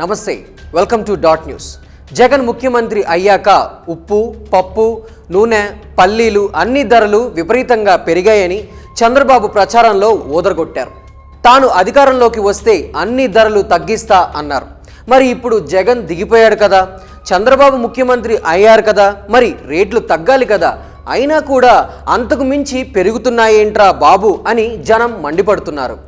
నమస్తే welcome to dot news Jagan ముఖ్యమంత్రి అయ్యాక ఉప్పు పప్పు నూనె పల్లీలు అన్ని ధరలు విపరీతంగా పెరిగాయని చంద్రబాబు ప్రచారంలో ఊదరగొట్టారు. తాను అధికారంలోకి వస్తే అన్ని ధరలు తగ్గిస్తా అన్నారు. మరి ఇప్పుడు జగన్ దిగిపోయాడు కదా చంద్రబాబు ముఖ్యమంత్రి అయ్యారు కదా మరి రేట్లు తగ్గాలి కదా అయినా కూడా అంతకు మించి పెరుగుతున్నాయేంట్రా బాబు అని జనం మండిపడుతున్నారు.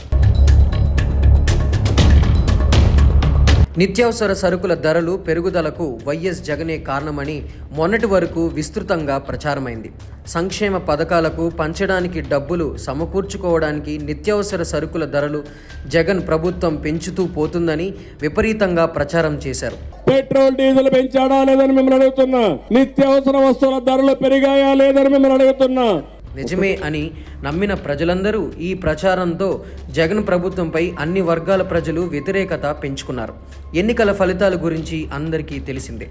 నిత్యావసర సరుకుల ధరలు పెరుగుదలకు వైఎస్ జగనే కారణమని మొన్నటి వరకు విస్తృతంగా ప్రచారమైంది. సంక్షేమ పథకాలకు పంచడానికి డబ్బులు సమకూర్చుకోవడానికి నిత్యావసర సరుకుల ధరలు జగన్ ప్రభుత్వం పెంచుతూ పోతుందని విపరీతంగా ప్రచారం చేశారు. పెట్రోల్ డీజిల్ పెంచాడా లేదని మిమ్మల్ని అడుగుతున్నా. నిత్యావసర వస్తువుల ధరలు పెరిగాయా లేదని మిమ్మల్ని అడుగుతున్నా. నిజమే అని నమ్మిన ప్రజలందరూ ఈ ప్రచారంతో జగన్ ప్రభుత్వంపై అన్ని వర్గాల ప్రజలు వ్యతిరేకత పెంచుకున్నారు. ఎన్నికల ఫలితాల గురించి అందరికీ తెలిసిందే.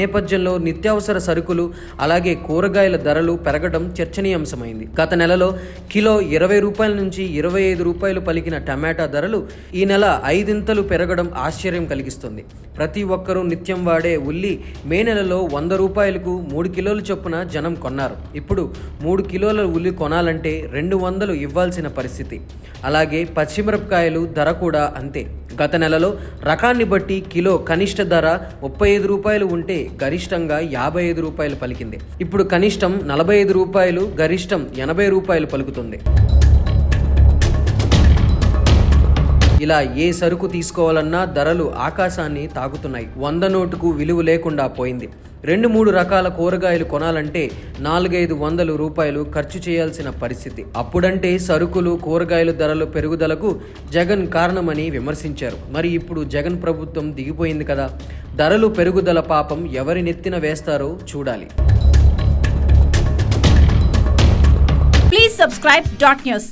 నేపథ్యంలో నిత్యావసర సరుకులు అలాగే కూరగాయల ధరలు పెరగడం చర్చనీయాంశమైంది. గత నెలలో కిలో ఇరవై రూపాయల నుంచి ఇరవై ఐదు రూపాయలు పలికిన టమాటా ధరలు ఈ నెల ఐదింతలు పెరగడం ఆశ్చర్యం కలిగిస్తుంది. ప్రతి ఒక్కరూ నిత్యం వాడే ఉల్లి మే నెలలో వంద రూపాయలకు మూడు కిలోల చొప్పున జనం కొన్నారు. ఇప్పుడు మూడు కిలోల ఉల్లి కొనాలంటే రెండు వందలు ఇవ్వాల్సిన పరిస్థితి. అలాగే పచ్చిమిరపకాయలు ధర కూడా అంతే. గత నెలలో రకాన్ని బట్టి కిలో కనిష్ట ధర ముప్పై ఐదు రూపాయలు ఉంటే గరిష్టంగా యాభై ఐదు రూపాయలు పలికింది. ఇప్పుడు కనిష్టం నలభై ఐదు రూపాయలు గరిష్టం ఎనభై రూపాయలు పలుకుతుంది. ఇలా ఏ సరుకు తీసుకోవాలన్నా ధరలు ఆకాశాన్ని తాకుతున్నాయి. వంద నోటుకు విలువ లేకుండా పోయింది. రెండు మూడు రకాల కూరగాయలు కొనాలంటే నాలుగైదు వందలు రూపాయలు ఖర్చు చేయాల్సిన పరిస్థితి. అప్పుడంటే సరుకులు కూరగాయలు ధరలు పెరుగుదలకు జగన్ కారణమని విమర్శించారు. మరి ఇప్పుడు జగన్ ప్రభుత్వం దిగిపోయింది కదా. ధరలు పెరుగుదల పాపం ఎవరి నెత్తిన వేస్తారో చూడాలి. Please subscribe dot news